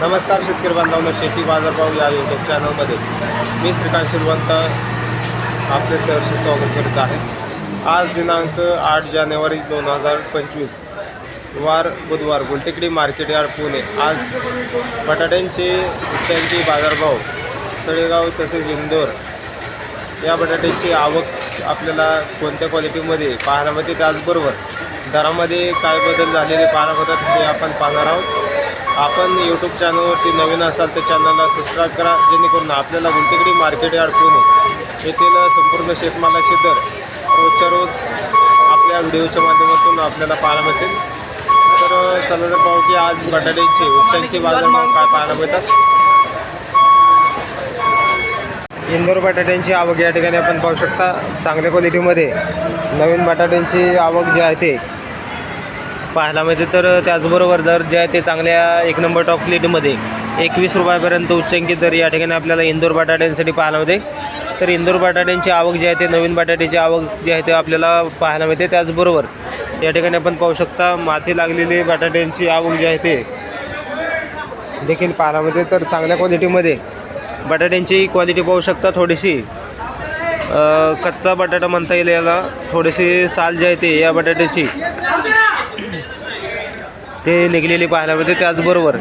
नमस्कार शेतकरी बांधवांना शेती बाजारभाव या यूट्यूब चॅनलमध्ये मी श्रीकांत शिरवंत आपले सहर्ष स्वागत करीत आहे. आज दिनांक आठ जानेवारी दोन हजार पंचवीस वार बुधवार गुलटेकडी मार्केट यार्ड पुणे. आज बटाट्यांचे त्यांचे बाजारभाव तळेगाव तसेच इंदोर या बटाट्याची आवक आपल्याला कोणत्या क्वालिटीमध्ये पाहायला मिळते? त्याचबरोबर दरामध्ये काय बदल झालेले पाहायला मिळतात आपण पाहणार आहोत. आपण यूट्यूब चॅनलवरती नवीन असाल तर चॅनलला सबस्क्राईब करा जेणेकरून आपल्याला गुंटेकडी मार्केट यार्ड पुणे येथील संपूर्ण शेतमालाचे दर रोजच्या रोज आपल्या व्हिडिओच्या माध्यमातून आपल्याला पाहायला मिळतील. तर चला तर पाहू की आज बटाट्याचे उच्चांकी बाजारभाव काय पाहायला मिळतात. इंदोर बटाट्यांची आवक या ठिकाणी आपण पाहू शकता. चांगल्या क्वालिटीमध्ये नवीन बटाट्यांची आवक जी आहे ते पाहायला मिळते म्हणजे तर त्याचबरोबर दर जे आहे ते चांगल्या एक नंबर टॉप क्वालिटीमध्ये एकवीस रुपयापर्यंत उच्चांकित दर या ठिकाणी आपल्याला इंदोर बटाट्यांसाठी पाहायला मिळते. तर इंदोर बटाट्यांची आवक जी आहे ते नवीन बटाट्याची आवक जी आहे ते आपल्याला पाहायला मिळते. त्याचबरोबर या ठिकाणी आपण पाहू शकता माती लागलेली बटाट्यांची आवक जी आहे ते देखील पाहायला मिळते. तर चांगल्या क्वालिटीमध्ये बटाट्यांची क्वालिटी पाहू शकता थोडीशी. कच्चा बटाटा म्हणता येईल याला. थोडीशी साल जी आहे ते या बटाट्याची. ते निघलेली पाहायला मिळते त्याचबरोबर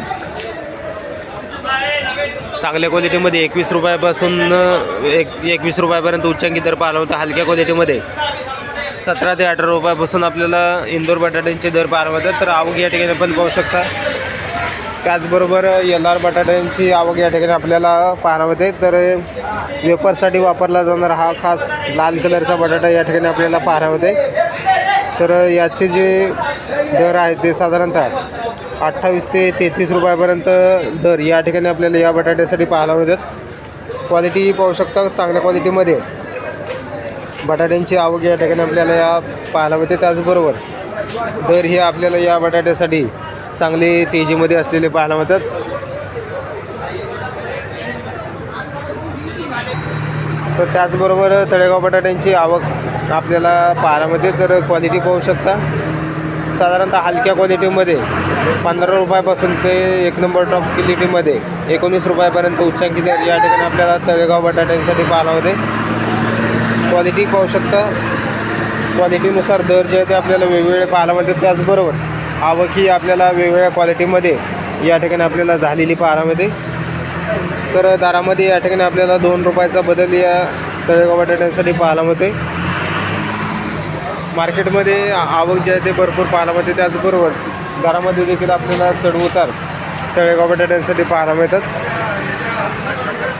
चांगल्या क्वालिटीमध्ये एकवीस रुपयापासून एक एकवीस रुपयापर्यंत उच्चांकी दर पाहायला मिळतो हलक्या क्वालिटीमध्ये सतरा ते अठरा रुपयापासून आपल्याला इंदोर बटाट्यांचे दर पाहायला मिळतात तर आवक या ठिकाणी आपण पाहू शकता. त्याचबरोबर एल आर बटाट्यांची आवक या ठिकाणी आपल्याला पाहायला मिळते. तर वेपरसाठी वापरला जाणारा हा खास लाल कलरचा बटाटा या ठिकाणी आपल्याला पाहायला मिळते. तर याचे जे दर आहेत ते साधारणतः अठ्ठावीस ते तेहतीस रुपयापर्यंत दर या ठिकाणी आपल्याला या बटाट्यासाठी पाहायला मिळतात. क्वालिटी पाहू शकता चांगल्या क्वालिटीमध्ये बटाट्यांची आवक या ठिकाणी आपल्याला या पाहायला मिळते. त्याचबरोबर दर हे आपल्याला या बटाट्यासाठी चांगले तेजीमध्ये असलेले पाहायला मिळतात. तर त्याचबरोबर तळेगाव बटाट्यांची आवक आपल्याला पाहायला मिळते. तर क्वालिटी पाहू शकता. साधारणतः हलक्या क्वालिटीमध्ये पंधरा रुपयापासून ते एक नंबर टॉप क्वालिटीमध्ये एकोणीस रुपयापर्यंत उच्चांकित या ठिकाणी आपल्याला तळेगाव बटाट्यांसाठी पाहायला होते क्वालिटी पाहू शकता. क्वालिटीनुसार दर जे आहे ते आपल्याला वेगवेगळे पाहायला मिळते. त्याचबरोबर आवकी आपल्याला वेगवेगळ्या क्वालिटीमध्ये या ठिकाणी आपल्याला झालेली पाहायला मिळते. तर दारामध्ये या ठिकाणी आपल्याला दोन रुपयाचा बदल या तळेगाव बटाट्यांसाठी पाहायला मिळते. मार्केटमध्ये आवक जे आहे ते भरपूर पाहायला मिळते. त्याचबरोबर दरामध्ये देखील आपल्याला चढ उतार तळेगाव बटाट्यांसाठी पाहायला मिळतात.